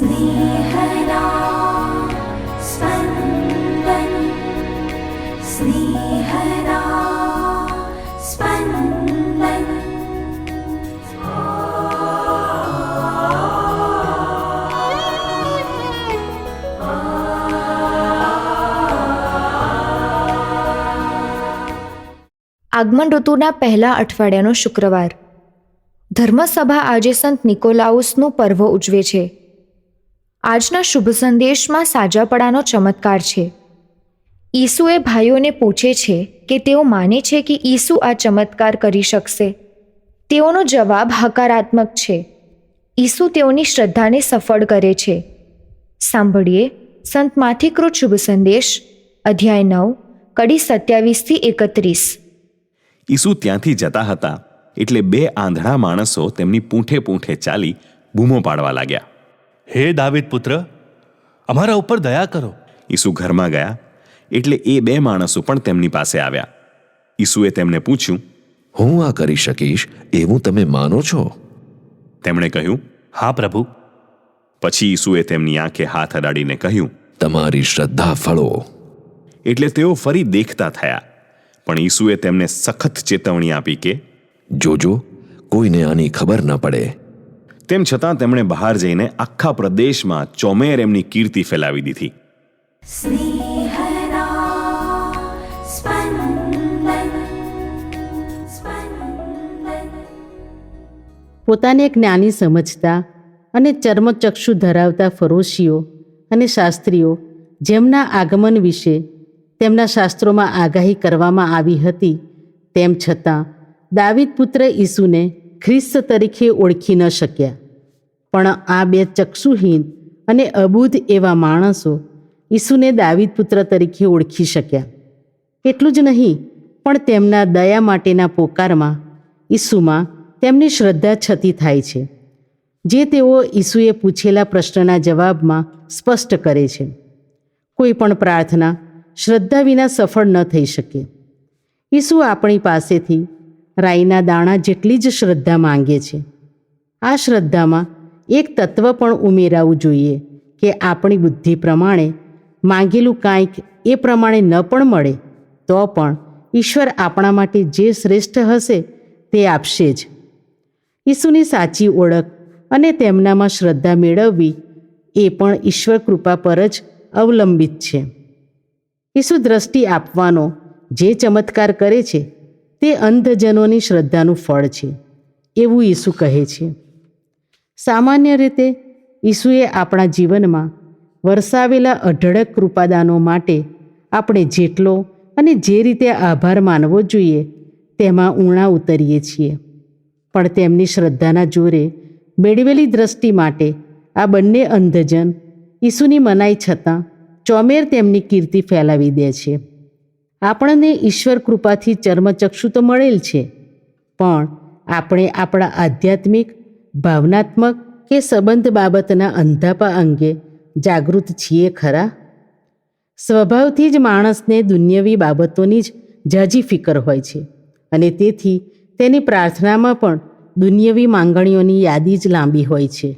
स्नेहदा स्पन्दन् स्नेहदा स्पन्दन् આગમન ઋતુના પહેલા અઠવાડિયાનો શુક્રવાર ધર્મસભા આજે સંત નિકોલાઉસનું પર્વ ઉજવે છે આજના શુભ સંદેશમાં સાજાપડાનો ચમત્કાર છે. ઈસુએ ભાઈઓને પૂછે છે કે તેઓ માને છે કે ઈસુ આ ચમત્કાર કરી શકશે. તેઓનો જવાબ હકારાત્મક છે. ઈસુ તેઓની શ્રદ્ધાને સફળ કરે છે. સાંભળીએ સંત માથિકૃત શુભ સંદેશ, અધ્યાય નવ, કડી સત્યાવીસથી એકત્રીસ. ઈસુ ત્યાંથી જતા હતા, એટલે બે આંધળા માણસો તેમની પૂંઠે પૂંઠે ચાલી બૂમો પાડવા લાગ્યા. હે દાવિદ પુત્ર અમારા ઉપર દયા કરો. ઈસુ ઘરમાં ગયા એટલે એ બે માણસો પણ તેમની પાસે આવ્યા. ઈસુએ તેમને પૂછ્યું હું આ કરી શકીશ એવું તમે માનો છો? તેમણે કહ્યું હા પ્રભુ. પછી ઈસુએ તેમની આંખે હાથ અડાડીને કહ્યું તમારી શ્રદ્ધા ફળો. એટલે તેઓ ફરી દેખતા થયા. પણ ઈસુએ તેમને સખત ચેતવણી આપી કે જોજો કોઈને આની ખબર ન પડે. તેમ છતાં તેમણે બહાર જઈને આખા પ્રદેશમાં ચોમેર એમની કીર્તિ ફેલાવી દીધી. પોતાને જ્ઞાની સમજતા અને ચર્મચક્ષુ ધરાવતા ફરોશીઓ અને શાસ્ત્રીઓ જેમના આગમન વિશે તેમના શાસ્ત્રોમાં આગાહી કરવામાં આવી હતી તેમ છતાં દાવિદ પુત્ર ઈસુને ખ્રિસ્ત તરીકે ઓળખી ન શક્યા. પણ આ બે ચક્ષુહીન અને અબુધ એવા માણસો ઈસુને દાવિદ પુત્ર તરીકે ઓળખી શક્યા. એટલું જ નહીં, પણ તેમના દયા માટેના પોકારમાં ઈસુમાં તેમની શ્રદ્ધા છતી થાય છે, જે તેઓ ઈસુએ પૂછેલા પ્રશ્નના જવાબમાં સ્પષ્ટ કરે છે. કોઈ પણ પ્રાર્થના શ્રદ્ધા વિના સફળ ન થઈ શકે. ઈસુ આપણી પાસેથી રાઈના દાણા જેટલી જ શ્રદ્ધા માંગે છે. આ શ્રદ્ધામાં એક તત્વ પણ ઉમેરાવું જોઈએ કે આપણી બુદ્ધિ પ્રમાણે માંગેલું કાંઈક એ પ્રમાણે ન પણ મળે, તો પણ ઈશ્વર આપણા માટે જે શ્રેષ્ઠ હશે તે આપશે જ. ઈસુની સાચી ઓળખ અને તેમનામાં શ્રદ્ધા મેળવવી એ પણ ઈશ્વર કૃપા પર જ અવલંબિત છે. ઈસુ દ્રષ્ટિ આપવાનો જે ચમત્કાર કરે છે તે અંધજનોની શ્રદ્ધાનું ફળ છે, એવું ઈસુ કહે છે. સામાન્ય રીતે ઈસુએ આપણા જીવનમાં વરસાવેલા અઢળક કૃપાદાનો માટે આપણે જેટલો અને જે રીતે આભાર માનવો જોઈએ તેમાં ઊણા ઉતરીએ છીએ. પણ તેમની શ્રદ્ધાના જોરે મેળવેલી દ્રષ્ટિ માટે આ બંને અંધજન ઈસુની મનાઈ છતાં ચોમેર તેમની કીર્તિ ફેલાવી દે છે. આપણને ઈશ્વર કૃપાથી ચર્મચક્ષુ તો મળેલ છે, પણ આપણે આપણા આધ્યાત્મિક ભાવનાત્મક કે સંબંધ બાબતના અંધાપા અંગે જાગૃત છીએ ખરા? સ્વભાવથી જ માણસને દુન્યવી બાબતોની જ ઝાઝી ફિકર હોય છે અને તેથી તેની પ્રાર્થનામાં પણ દુન્યવી માંગણીઓની યાદી જ લાંબી હોય છે.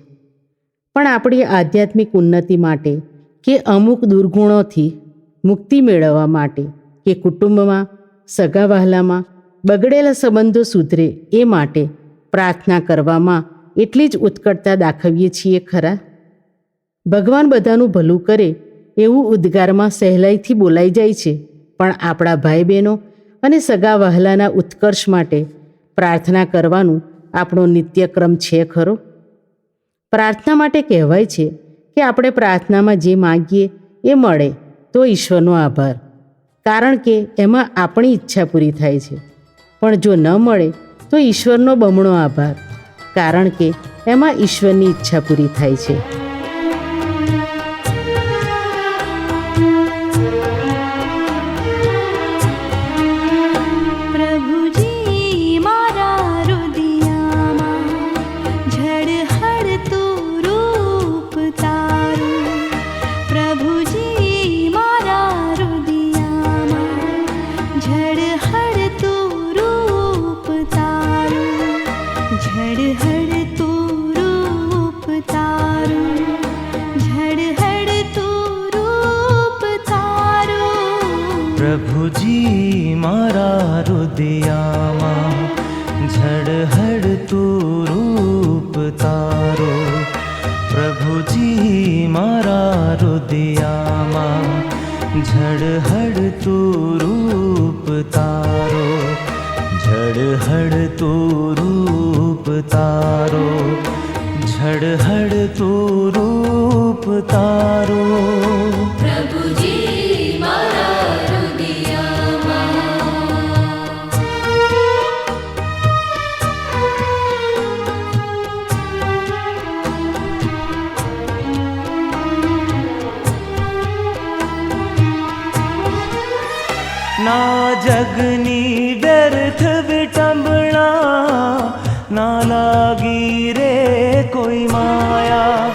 પણ આપણી આધ્યાત્મિક ઉન્નતિ માટે કે અમુક દુર્ગુણોથી મુક્તિ મેળવવા માટે કે કુટુંબમાં સગા વહાલામાં બગડેલા સંબંધો સુધરે એ માટે પ્રાર્થના કરવામાં એટલી જ ઉત્કટતા દાખવીએ છીએ ખરા? ભગવાન બધાનું ભલું કરે એવું ઉદ્ગારમાં સહેલાઈથી બોલાઈ જાય છે. પણ આપણા ભાઈ બહેનો અને સગા વહાલાના ઉત્કર્ષ માટે પ્રાર્થના કરવાનું આપણો નિત્યક્રમ છે ખરો? પ્રાર્થના માટે કહેવાય છે કે આપણે પ્રાર્થનામાં જે માગીએ એ મળે તો ઈશ્વરનો આભાર. કારણ કે એમાં આપણી ઈચ્છા પૂરી થાય છે. પણ જો ન મળે તો ઈશ્વરનો બમણો આભાર. કારણ કે એમાં ઈશ્વરની ઈચ્છા પૂરી થાય છે. પ્રભુજી, મારા રુદિયામાં ઝડહડતું રૂપ તારો. પ્રભુજી, મારા રુદિયામાં ઝડહડતું રૂપ તારો. ઝડહડતું રૂપ તારો. ઝડહડતું ના જગની વ્યર્થ વિટંબણા ના લાગી રે કોઈ માયા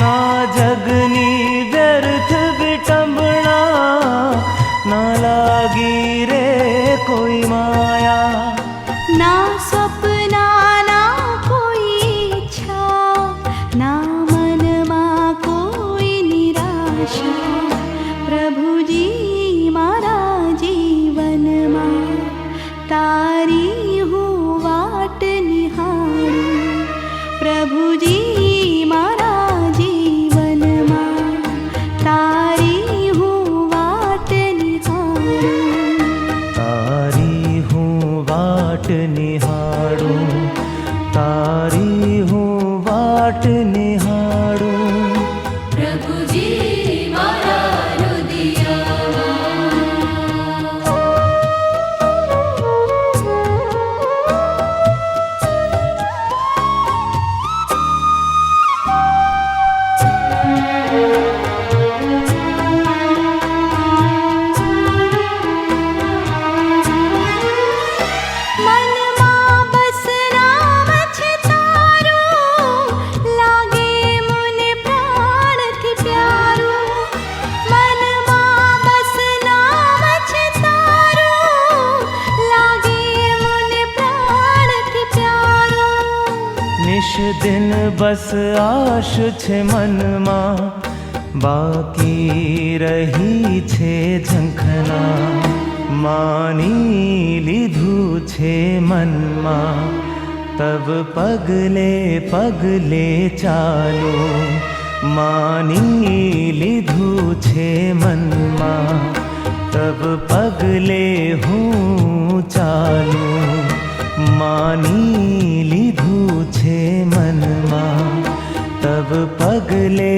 ના જગની નિશ દિન બસ આશ છે મનમાં બાકી રહી છે ઝંખના માની લીધું છે મનમાં તબ પગલે પગલે ચાલો માની લીધું છે મનમાં તબ પગલે હું ચાલો માની લીધું તબ પગલે